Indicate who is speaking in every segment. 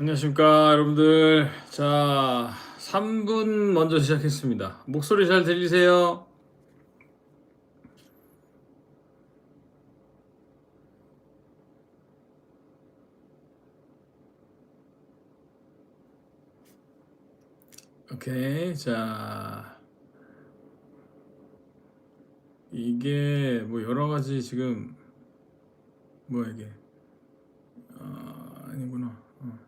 Speaker 1: 안녕하십니까 여러분들. 자 3분 먼저 시작했습니다. 목소리 잘 들리세요? 오케이 자. 이게 뭐 여러 가지 지금 뭐야 이게 아 아니구나 어.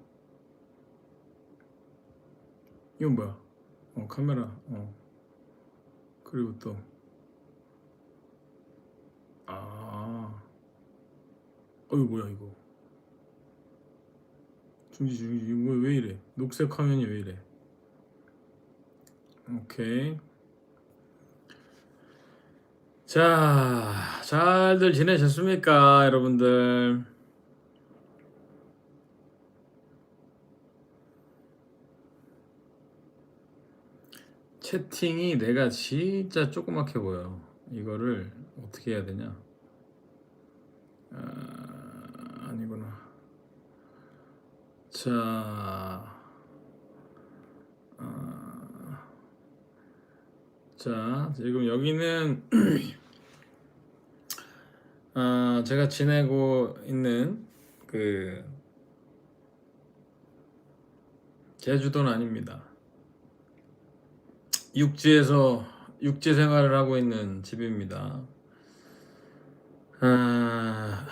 Speaker 1: 이건 뭐야? 어, 카메라. 어. 그리고 또. 아. 어, 이거 뭐야, 이거. 중지, 중지. 이거 뭐, 왜 이래? 녹색 화면이 왜 이래? 오케이. 자, 잘들 지내셨습니까, 여러분들? 채팅이 내가 진짜 조그맣게 보여. 이거를 어떻게 해야 되냐? 아, 아니구나. 자, 아, 자 지금 여기는 아, 제가 지내고 있는 그 제주도는 아닙니다. 육지에서 육지 생활을 하고 있는 집입니다. 아,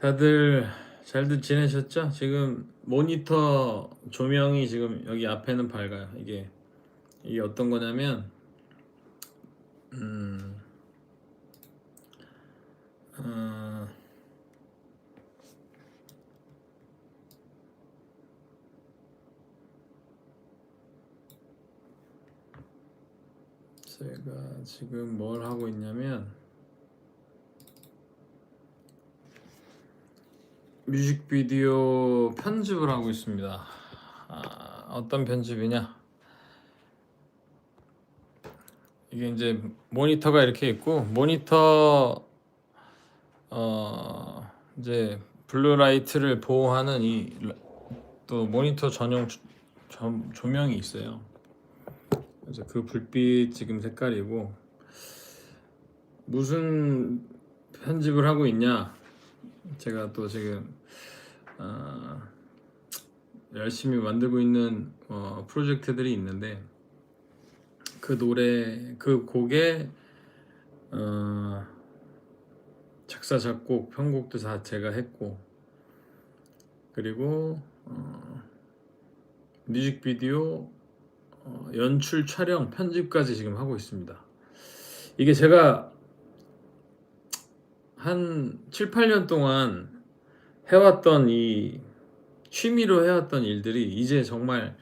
Speaker 1: 다들 잘들 지내셨죠? 지금 모니터 조명이 지금 여기 앞에는 밝아요. 이게 이게 어떤 거냐면 음, 어, 제가 지금 뭘 하고 있냐면 뮤직비디오 편집을 하고 있습니다. 아, 어떤 편집이냐? 이게 이제 모니터가 이렇게 있고 모니터 어 이제 블루라이트를 보호하는 이 또 모니터 전용 조, 조- 조명이 있어요. 그래서 그 불빛 지금 색깔이고 무슨 편집을 하고 있냐? 제가 또 지금 어, 열심히 만들고 있는 어, 프로젝트들이 있는데 그 노래 그 곡에 어, 작사 작곡 편곡도 다 제가 했고 그리고 어, 뮤직비디오 어, 연출 촬영 편집까지 지금 하고 있습니다. 이게 제가 한 7, 8년 동안 해왔던 이 취미로 해왔던 일들이 이제 정말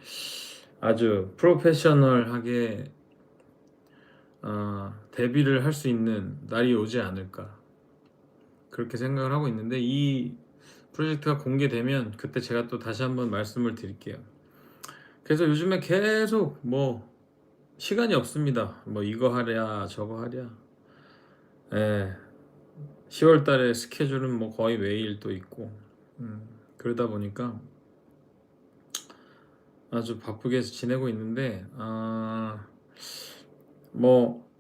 Speaker 1: 아주 프로페셔널하게 어, 데뷔를 할 수 있는 날이 오지 않을까 그렇게 생각을 하고 있는데 이 프로젝트가 공개되면 그때 제가 또 다시 한번 말씀을 드릴게요. 그래서 요즘에 계속 뭐 시간이 없습니다. 뭐 이거 하랴 저거 하랴. 예. 10월 달에 스케줄은 뭐 거의 매일 또 있고 음, 그러다 보니까 아주 바쁘게 지내고 있는데 아, 뭐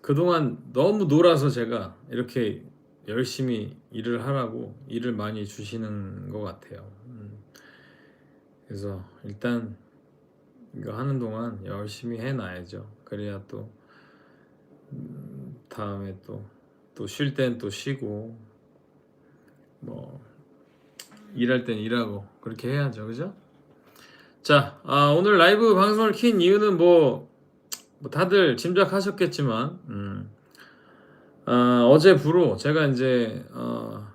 Speaker 1: 그동안 너무 놀아서 제가 이렇게 열심히 일을 하라고 일을 많이 주시는 것 같아요. 음, 그래서 일단 이거 하는 동안 열심히 해놔야죠. 그래야 또 음, 다음에 또 또 쉴 땐 또 쉬고 뭐 일할 땐 일하고 그렇게 해야죠, 그죠? 자, 아, 오늘 라이브 방송을 킨 이유는 뭐, 뭐 다들 짐작하셨겠지만, 음, 아, 어제 부로 제가 이제 어,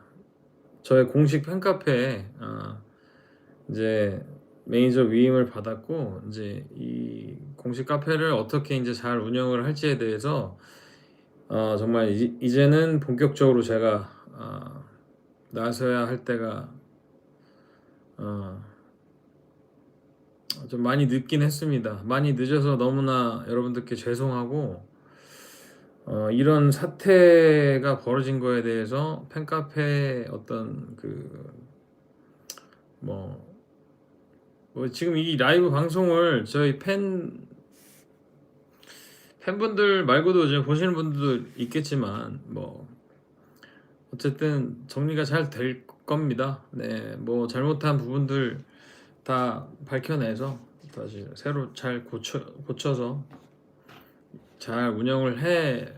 Speaker 1: 저의 공식 팬카페에 어, 이제 매니저 위임을 받았고 이제 이 공식 카페를 어떻게 이제 잘 운영을 할지에 대해서 어, 정말 이, 이제는 본격적으로 제가 어, 나서야 할 때가 어, 좀 많이 늦긴 했습니다. 많이 늦어서 너무나 여러분들께 죄송하고 어, 이런 사태가 벌어진 거에 대해서 팬카페 어떤 그뭐 뭐 지금 이 라이브 방송을 저희 팬 팬분들 말고도 이제 보시는 분들도 있겠지만 뭐 어쨌든 정리가 잘 될 겁니다. 네, 뭐 잘못한 부분들 다 밝혀내서 다시 새로 잘 고쳐 고쳐서 잘 운영을 해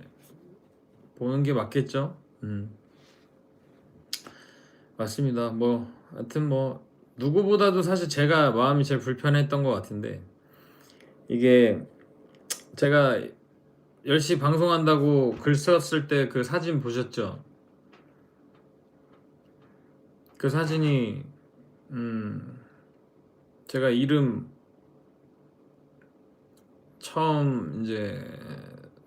Speaker 1: 보는 게 맞겠죠. 음. 맞습니다. 뭐 하여튼 뭐 누구보다도 사실 제가 마음이 제일 불편했던 것 같은데 이게 제가 10시 방송한다고 글 썼을 때 그 사진 보셨죠? 그 사진이 음 제가 이름 처음 이제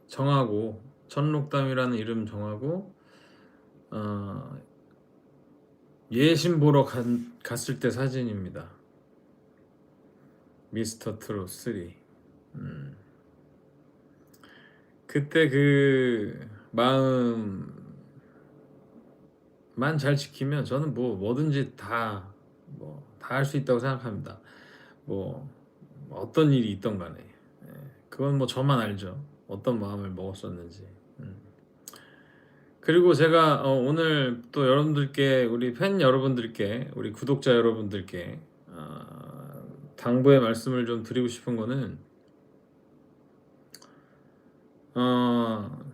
Speaker 1: 정하고 천록담이라는 이름 정하고 어 예심 보러 간, 갔을 때 사진입니다. 미스터 트롯 3. 음. 그때 그 마음만 잘 지키면 저는 뭐 뭐든지 다 뭐 다 할 수 있다고 생각합니다. 뭐 어떤 일이 있던 간에 예, 그건 뭐 저만 알죠. 어떤 마음을 먹었었는지. 음. 그리고 제가 어, 오늘 또 여러분들께 우리 팬 여러분들께 우리 구독자 여러분들께 어, 당부의 말씀을 좀 드리고 싶은 거는 어,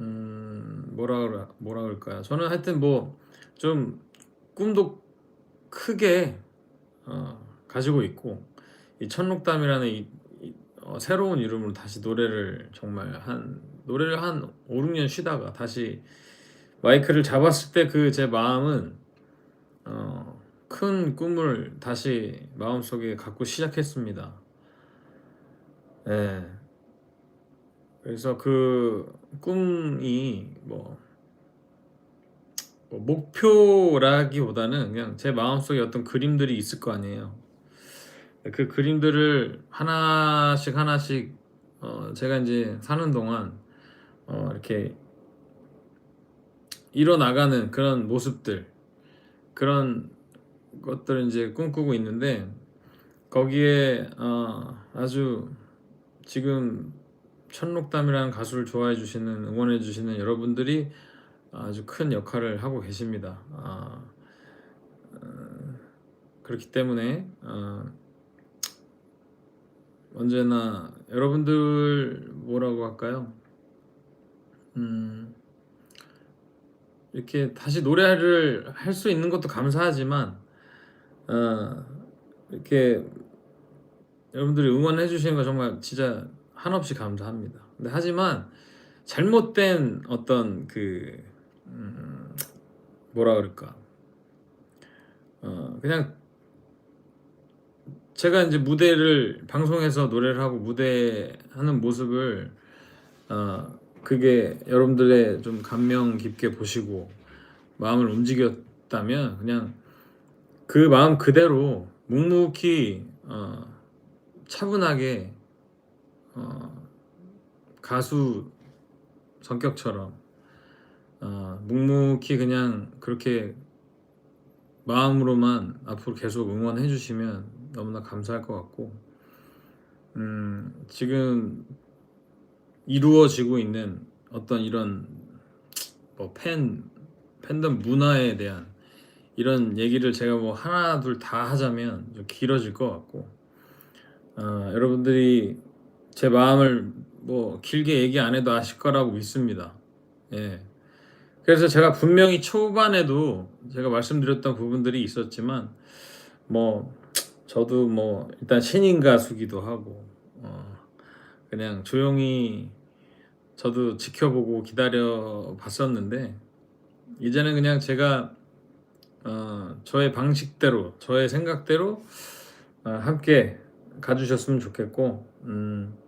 Speaker 1: 음, 뭐라 그래, 뭐라 그럴까요? 저는 하여튼 뭐 좀 꿈도 크게 어, 가지고 있고 이 천록담이라는 이, 이, 어, 새로운 이름으로 다시 노래를 정말 한 노래를 한 5, 6년 쉬다가 다시 마이크를 잡았을 때 그 제 마음은 어, 큰 꿈을 다시 마음속에 갖고 시작했습니다. 예. 그래서 그 꿈이 뭐, 뭐 목표라기보다는 그냥 제 마음속에 어떤 그림들이 있을 거 아니에요. 그 그림들을 하나씩 하나씩 어 제가 이제 사는 동안 어 이렇게 일어나가는 그런 모습들 그런 것들을 이제 꿈꾸고 있는데 거기에 어 아주 지금 천록담이라는 가수를 좋아해 주시는 응원해 주시는 여러분들이 아주 큰 역할을 하고 계십니다. 아, 어, 그렇기 때문에 어, 언제나 여러분들 뭐라고 할까요? 음, 이렇게 다시 노래를 할 수 있는 것도 감사하지만 어, 이렇게 여러분들이 응원해 주시는 거 정말 진짜 한없이 감사합니다. 근데 하지만 잘못된 어떤 그 음, 뭐라 그럴까 어, 그냥 제가 이제 무대를 방송에서 노래를 하고 무대 하는 모습을 어, 그게 여러분들의 좀 감명 깊게 보시고 마음을 움직였다면 그냥 그 마음 그대로 묵묵히 어, 차분하게 어, 가수 성격처럼 어, 묵묵히 그냥 그렇게 마음으로만 앞으로 계속 응원해 주시면 너무나 감사할 것 같고 음, 지금 이루어지고 있는 어떤 이런 뭐 팬 팬덤 문화에 대한 이런 얘기를 제가 뭐 하나 둘 다 하자면 좀 길어질 것 같고 어, 여러분들이 제 마음을 뭐 길게 얘기 안 해도 아실 거라고 믿습니다. 예. 그래서 제가 분명히 초반에도 제가 말씀드렸던 부분들이 있었지만 뭐 저도 뭐 일단 신인 가수기도 하고 어 그냥 조용히 저도 지켜보고 기다려 봤었는데 이제는 그냥 제가 어 저의 방식대로 저의 생각대로 어 함께 가주셨으면 좋겠고 음,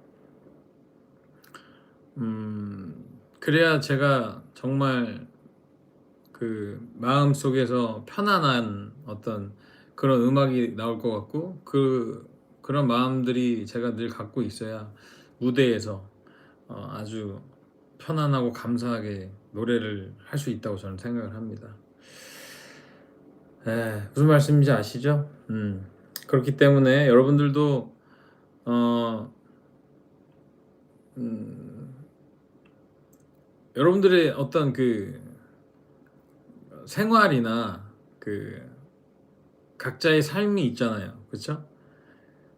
Speaker 1: 음 그래야 제가 정말 그 마음 속에서 편안한 어떤 그런 음악이 나올 것 같고 그 그런 마음들이 제가 늘 갖고 있어야 무대에서 어, 아주 편안하고 감사하게 노래를 할 수 있다고 저는 생각을 합니다. 에, 무슨 말씀인지 아시죠? 음, 그렇기 때문에 여러분들도 어, 음, 여러분들의 어떤 그 생활이나 그 각자의 삶이 있잖아요, 그렇죠?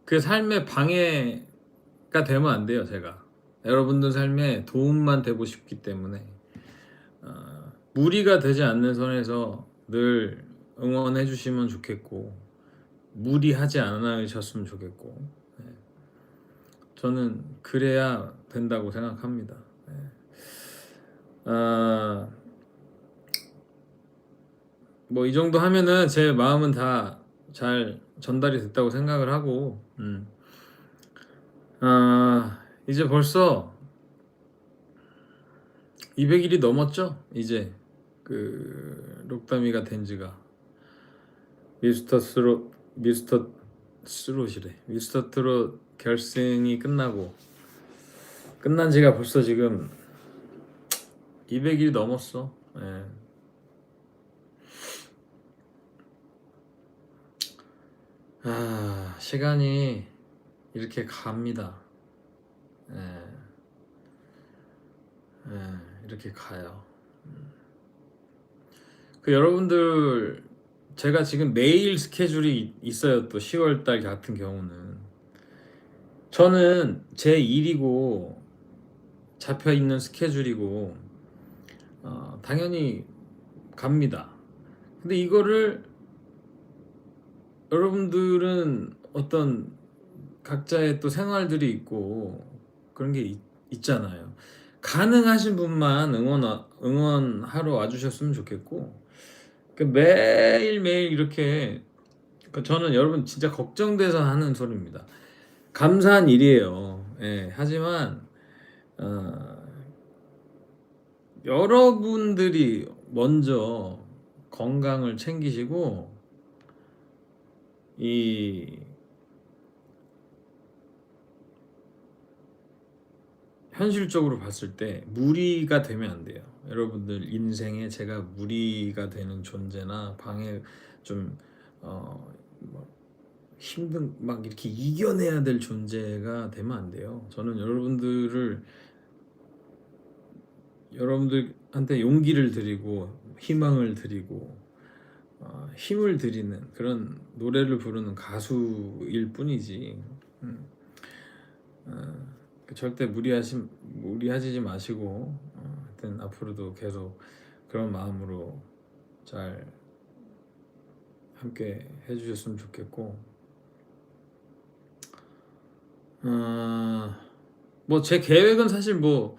Speaker 1: 그 삶에 방해가 되면 안 돼요, 제가. 여러분들 삶에 도움만 되고 싶기 때문에 어, 무리가 되지 않는 선에서 늘 응원해 주시면 좋겠고 무리하지 않으셨으면 좋겠고 네. 저는 그래야 된다고 생각합니다. 네. 아, 뭐 이 정도 하면은 제 마음은 다 잘 전달이 됐다고 생각을 하고 음. 아, 이제 벌써 200일이 넘었죠? 이제 그 록다미가 된 지가 미스터 스롯 미스터 스롯이래 미스터 트롯 결승이 끝나고 끝난 지가 벌써 지금 200일 넘었어. 예. 아 시간이 이렇게 갑니다. 예. 예, 이렇게 가요. 음. 그 여러분들 제가 지금 매일 스케줄이 있어요. 또 10월 달 같은 경우는 저는 제 일이고 잡혀 있는 스케줄이고 어, 당연히 갑니다. 근데 이거를 여러분들은 어떤 각자의 또 생활들이 있고 그런 게 있, 있잖아요. 가능하신 분만 응원 응원하러 와주셨으면 좋겠고 그 매일 매일 이렇게 그 저는 여러분 진짜 걱정돼서 하는 소리입니다. 감사한 일이에요. 예, 하지만 어, 여러분들이 먼저 건강을 챙기시고 이 현실적으로 봤을 때 무리가 되면 안 돼요. 여러분들 인생에 제가 무리가 되는 존재나 방해 좀 어, 뭐 힘든 막 이렇게 이겨내야 될 존재가 되면 안 돼요. 저는 여러분들을 여러분들한테 용기를 드리고 희망을 드리고 어, 힘을 드리는 그런 노래를 부르는 가수일 뿐이지. 음. 어, 절대 무리하시 무리하지 마시고 어, 하여튼 앞으로도 계속 그런 마음으로 잘 함께 해주셨으면 좋겠고 어, 뭐제 계획은 사실 뭐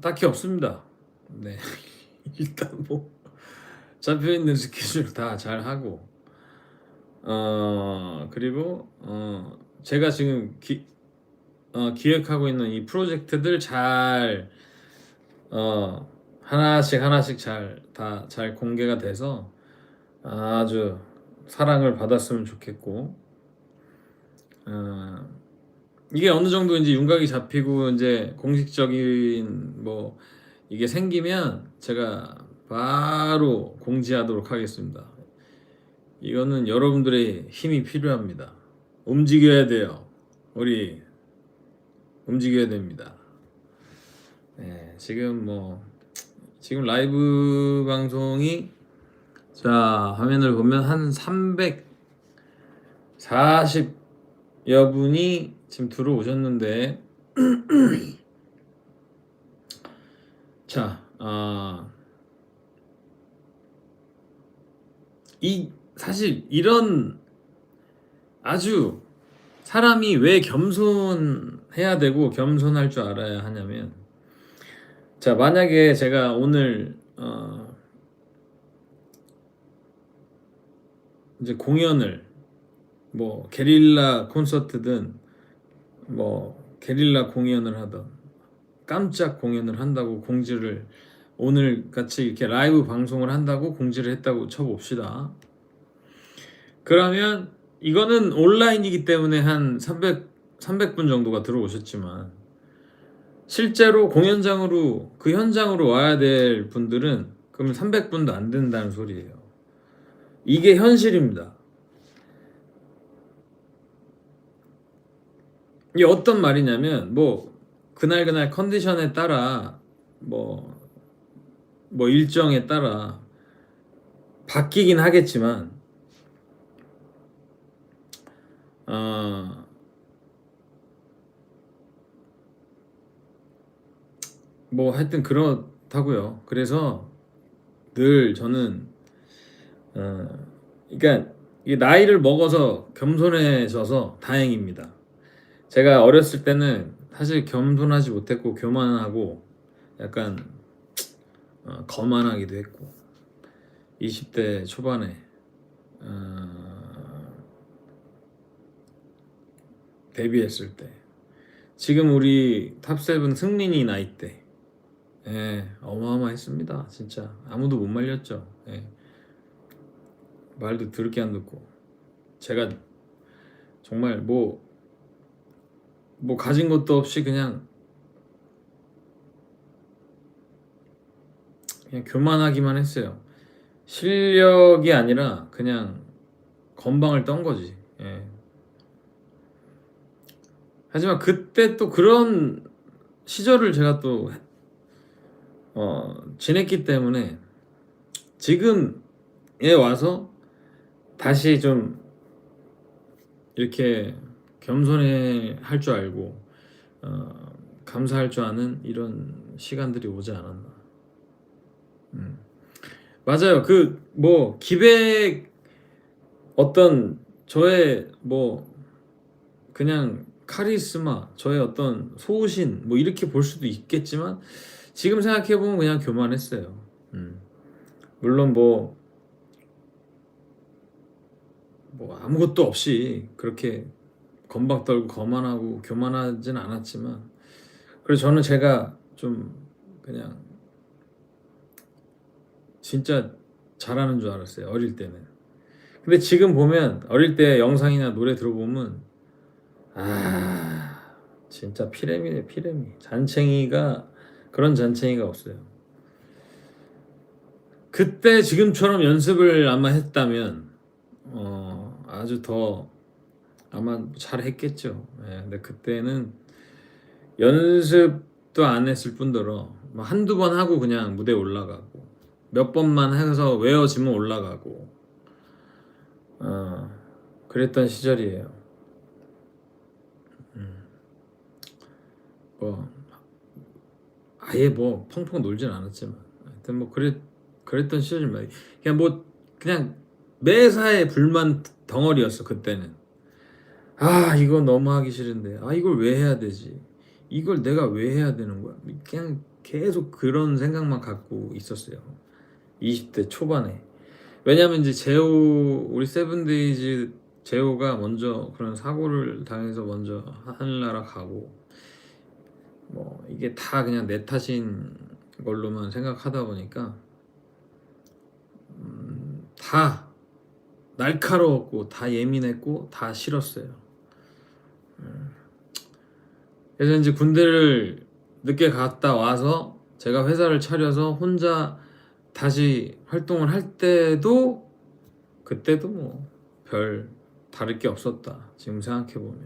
Speaker 1: 딱히 없습니다. 네 일단 뭐 잡혀 있는 스케줄 다 잘 하고 어 그리고 어 제가 지금 기, 어, 기획하고 있는 이 프로젝트들 잘 어, 하나씩 하나씩 잘 다 잘 공개가 돼서 아주 사랑을 받았으면 좋겠고 어, 이게 어느 정도 이제 윤곽이 잡히고 이제 공식적인 뭐 이게 생기면 제가 바로 공지하도록 하겠습니다. 이거는 여러분들의 힘이 필요합니다. 움직여야 돼요. 우리 움직여야 됩니다. 네, 지금 뭐 지금 라이브 방송이 자 화면을 보면 한 340여 분이 지금 들어오셨는데 자, 아, 이 사실 이런 아주 사람이 왜 겸손해야 되고 겸손할 줄 알아야 하냐면 자 만약에 제가 오늘 어 이제 공연을 뭐 게릴라 콘서트든 뭐 게릴라 공연을 하던 깜짝 공연을 한다고 공지를 오늘 같이 이렇게 라이브 방송을 한다고 공지를 했다고 쳐봅시다. 그러면 이거는 온라인이기 때문에 한 300, 300분 정도가 들어오셨지만 실제로 공연장으로 그 현장으로 와야 될 분들은 그러면 300분도 안 된다는 소리예요. 이게 현실입니다. 이게 어떤 말이냐면 뭐 그날 그날 컨디션에 따라 뭐 뭐 일정에 따라 바뀌긴 하겠지만 어, 뭐 하여튼 그렇다고요. 그래서 늘 저는 어, 그러니까 이 나이를 먹어서 겸손해져서 다행입니다. 제가 어렸을 때는 사실 겸손하지 못했고 교만하고 약간 어, 거만하기도 했고 20대 초반에 어, 데뷔했을 때. 지금 우리 탑세븐 승민이 나이 때. 예, 어마어마했습니다 진짜. 아무도 못 말렸죠. 예. 말도 더럽게 안 듣고. 제가 정말 뭐뭐 가진 것도 없이 그냥 그냥 교만하기만 했어요. 실력이 아니라 그냥 건방을 떤 거지. 예. 하지만 그때 또 그런 시절을 제가 또 어, 지냈기 때문에 지금에 와서 다시 좀 이렇게 겸손해 할 줄 알고 어, 감사할 줄 아는 이런 시간들이 오지 않았나. 음. 맞아요. 그 뭐 기백 어떤 저의 뭐 그냥 카리스마, 저의 어떤 소신 뭐 이렇게 볼 수도 있겠지만 지금 생각해 보면 그냥 교만했어요. 음. 물론 뭐 뭐 아무것도 없이 그렇게 건박 떨고 거만하고 교만하진 않았지만 그래서 저는 제가 좀 그냥 진짜 잘하는 줄 알았어요 어릴 때는. 근데 지금 보면 어릴 때 영상이나 노래 들어보면 아 진짜 피레미네 피레미. 잔챙이가 그런 잔챙이가 없어요. 그때 지금처럼 연습을 아마 했다면 어 아주 더 아마 잘 했겠죠. 예, 근데 그때는 연습도 안 했을 뿐더러 뭐 한두 번 하고 그냥 무대에 올라가고 몇 번만 해서 외워지면 올라가고 어, 그랬던 시절이에요. 음. 뭐 아예 뭐 펑펑 놀진 않았지만 하여튼 뭐 그랬 그랬던 시절입니다. 그냥 뭐 그냥 매사에 불만 덩어리였어 그때는. 아 이거 너무 하기 싫은데 아 이걸 왜 해야 되지 이걸 내가 왜 해야 되는 거야 그냥 계속 그런 생각만 갖고 있었어요 20대 초반에 왜냐면 이제 제호 우리 세븐데이즈 제호가 먼저 그런 사고를 당해서 먼저 하늘나라 가고 뭐 이게 다 그냥 내 탓인 걸로만 생각하다 보니까 음, 다 날카로웠고 다 예민했고 다 싫었어요. 그래서 이제 군대를 늦게 갔다 와서 제가 회사를 차려서 혼자 다시 활동을 할 때도 그때도 뭐 별 다를 게 없었다 지금 생각해 보면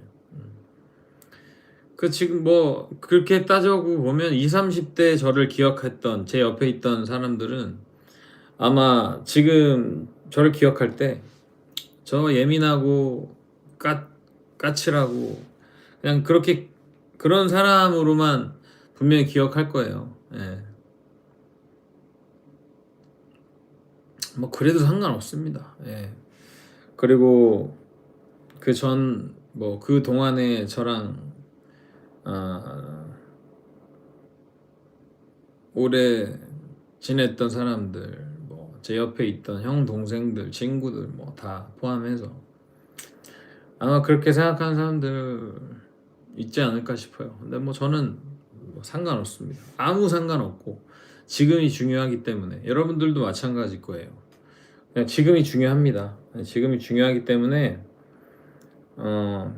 Speaker 1: 그 지금 뭐 그렇게 따져고 보면 20, 30대 저를 기억했던 제 옆에 있던 사람들은 아마 지금 저를 기억할 때 저 예민하고 까, 까칠하고 그냥 그렇게 그런 사람으로만 분명히 기억할 거예요. 예. 뭐 그래도 상관없습니다. 예. 그리고 그 전 뭐 그 동안에 저랑 아, 오래 지냈던 사람들 뭐 제 옆에 있던 형 동생들 친구들 뭐 다 포함해서 아마 그렇게 생각하는 사람들 있지 않을까 싶어요. 근데 뭐 저는 뭐 상관없습니다. 아무 상관없고 지금이 중요하기 때문에 여러분들도 마찬가지일 거예요. 그냥 지금이 중요합니다. 지금이 중요하기 때문에 어,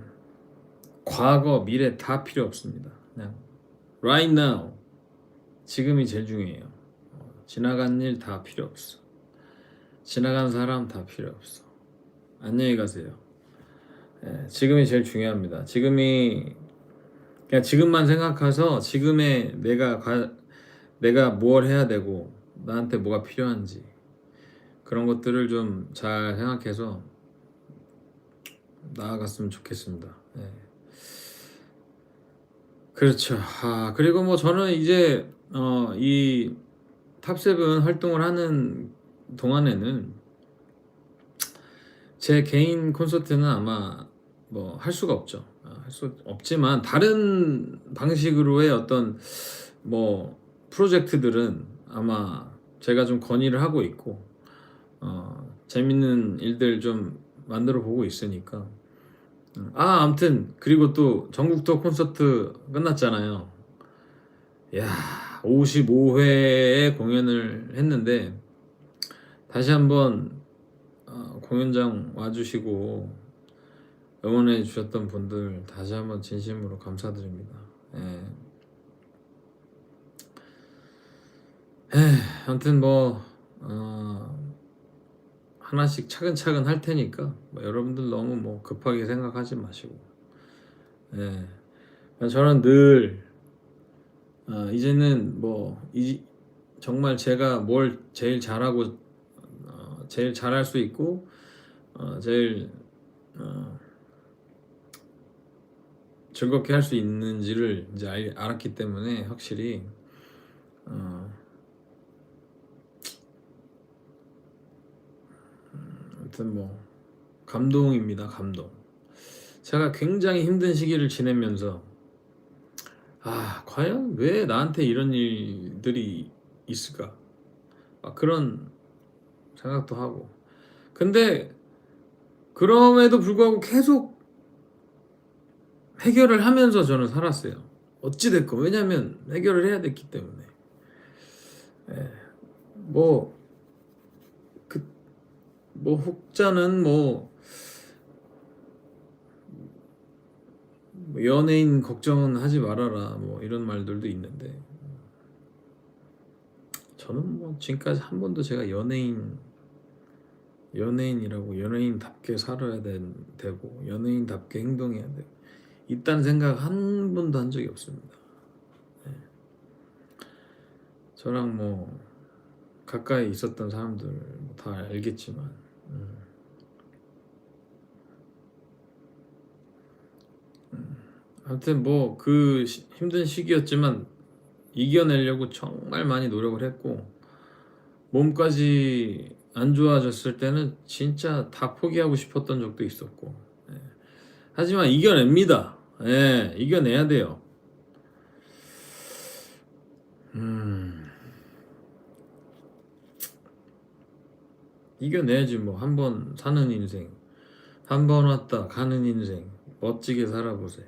Speaker 1: 과거, 미래 다 필요 없습니다. 그냥 right now 지금이 제일 중요해요. 어, 지나간 일 다 필요 없어. 지나간 사람 다 필요 없어. 안녕히 가세요. 예, 지금이 제일 중요합니다. 지금이 그냥 지금만 생각해서 지금의 내가 가, 내가 뭘 해야 되고 나한테 뭐가 필요한지 그런 것들을 좀 잘 생각해서 나아갔으면 좋겠습니다. 예. 그렇죠. 아, 그리고 뭐 저는 이제 어, 이 탑세븐 활동을 하는 동안에는 제 개인 콘서트는 아마 뭐 할 수가 없죠. 아, 할수 없지만 다른 방식으로의 어떤 뭐 프로젝트들은 아마 제가 좀 건의를 하고 있고 어, 재밌는 일들 좀 만들어 보고 있으니까 음, 아 아무튼 그리고 또 전국 투어 콘서트 끝났잖아요. 야 55회의 공연을 했는데 다시 한번 어, 공연장 와주시고 응원해 주셨던 분들 다시 한번 진심으로 감사드립니다. 예. 에, 아무튼 뭐 어, 하나씩 차근차근 할 테니까 뭐 여러분들 너무 뭐 급하게 생각하지 마시고 예. 저는 늘 어, 이제는 뭐 이, 정말 제가 뭘 제일 잘하고 어, 제일 잘할 수 있고 어, 제일 어, 즐겁게 할 수 있는지를 이제 알, 알았기 때문에 확실히 어, 아무튼 뭐 감동입니다 감동. 제가 굉장히 힘든 시기를 지내면서 아 과연 왜 나한테 이런 일들이 있을까? 막 그런 생각도 하고. 근데 그럼에도 불구하고 계속 해결을 하면서 저는 살았어요. 어찌됐건. 왜냐면 해결을 해야 됐기 때문에. 예, 뭐 뭐 혹자는 뭐뭐 연예인 걱정은 하지 말아라 뭐 이런 말들도 있는데 저는 뭐 지금까지 한 번도 제가 연예인 연예인이라고 연예인답게 살아야 된, 되고 연예인답게 행동해야 되고 이딴 생각 한 번도 한 적이 없습니다. 네. 저랑 뭐 가까이 있었던 사람들 뭐다 알겠지만 음. 음. 아무튼 뭐 그 힘든 시기였지만 이겨내려고 정말 많이 노력을 했고 몸까지 안 좋아졌을 때는 진짜 다 포기하고 싶었던 적도 있었고 예. 하지만 이겨냅니다. 예, 이겨내야 돼요. 음. 이겨내야지 뭐. 한 번 사는 인생. 한 번 왔다 가는 인생. 멋지게 살아보세요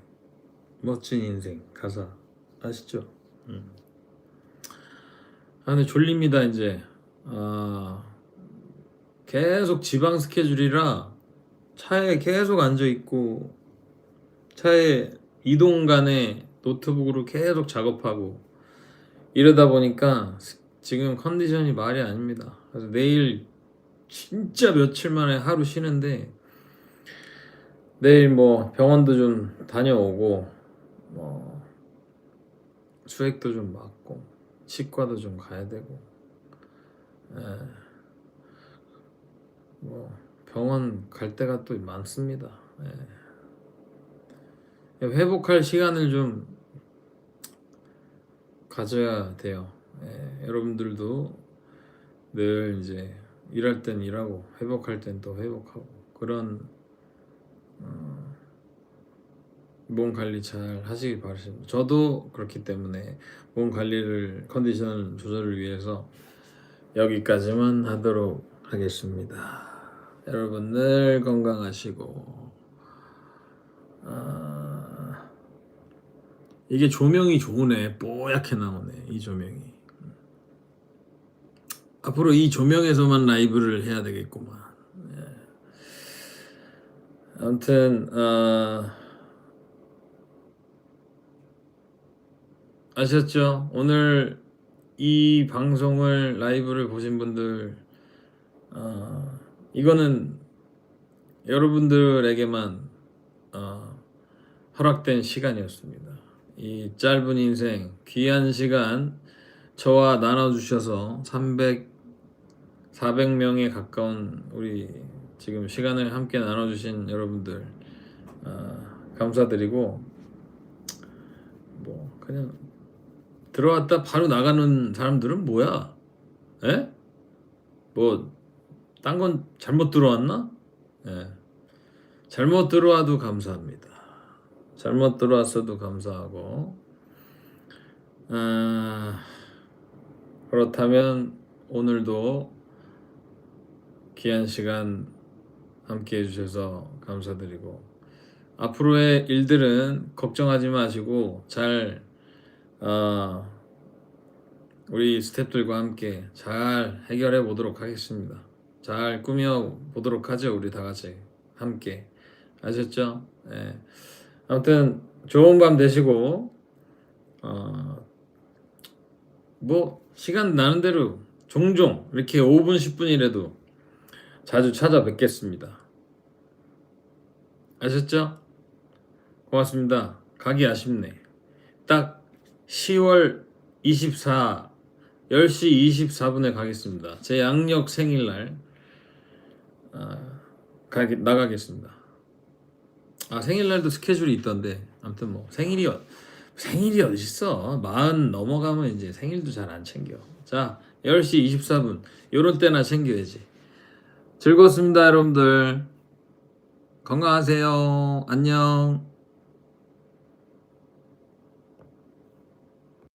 Speaker 1: 멋진 인생. 가사. 아시죠? 음. 아 근데 졸립니다 이제. 아 계속 지방 스케줄이라 차에 계속 앉아 있고 차에 이동 간에 노트북으로 계속 작업하고 이러다 보니까 지금 컨디션이 말이 아닙니다. 그래서 내일 진짜 며칠 만에 하루 쉬는데 내일 뭐 병원도 좀 다녀오고 뭐 수액도 좀 맞고 치과도 좀 가야 되고 예. 뭐 병원 갈 때가 또 많습니다. 예. 회복할 시간을 좀 가져야 돼요. 예. 여러분들도 늘 이제 일할 땐 일하고 회복할 땐 또 회복하고 그런 어, 몸 관리 잘 하시길 바라십니다. 저도 그렇기 때문에 몸 관리를 컨디션 조절을 위해서 여기까지만 하도록 하겠습니다. 여러분 늘 건강하시고 아, 이게 조명이 좋으네 뽀얗게 나오네 이 조명이 앞으로 이 조명에서만 라이브를 해야 되겠구만. 예. 아무튼 어, 아셨죠? 오늘 이 방송을 라이브를 보신 분들 어, 이거는 여러분들에게만 어, 허락된 시간이었습니다. 이 짧은 인생 귀한 시간 저와 나눠주셔서 300 400명에 가까운 우리 지금 시간을 함께 나눠주신 여러분들 어, 감사드리고 뭐 그냥 들어왔다 바로 나가는 사람들은 뭐야? 에? 뭐딴 건 잘못 들어왔나? 예. 잘못 들어와도 감사합니다. 잘못 들어왔어도 감사하고 아, 그렇다면 오늘도 귀한 시간 함께 해주셔서 감사드리고 앞으로의 일들은 걱정하지 마시고 잘 어, 우리 스태프들과 함께 잘 해결해 보도록 하겠습니다. 잘 꾸며 보도록 하죠. 우리 다 같이 함께 아셨죠? 예. 아무튼 좋은 밤 되시고 어, 뭐 시간 나는 대로 종종 이렇게 5분 10분이라도 자주 찾아뵙겠습니다. 아셨죠? 고맙습니다. 가기 아쉽네. 딱 10월 24 10시 24분에 가겠습니다. 제 양력 생일날 아, 가게, 나가겠습니다. 아 생일날도 스케줄이 있던데 아무튼 뭐 생일이 어- 생일이 어디 있어? 마흔 넘어가면 이제 생일도 잘 안 챙겨. 자 10시 24분 요런 때나 챙겨야지. 즐거웠습니다, 여러분들. 건강하세요. 안녕.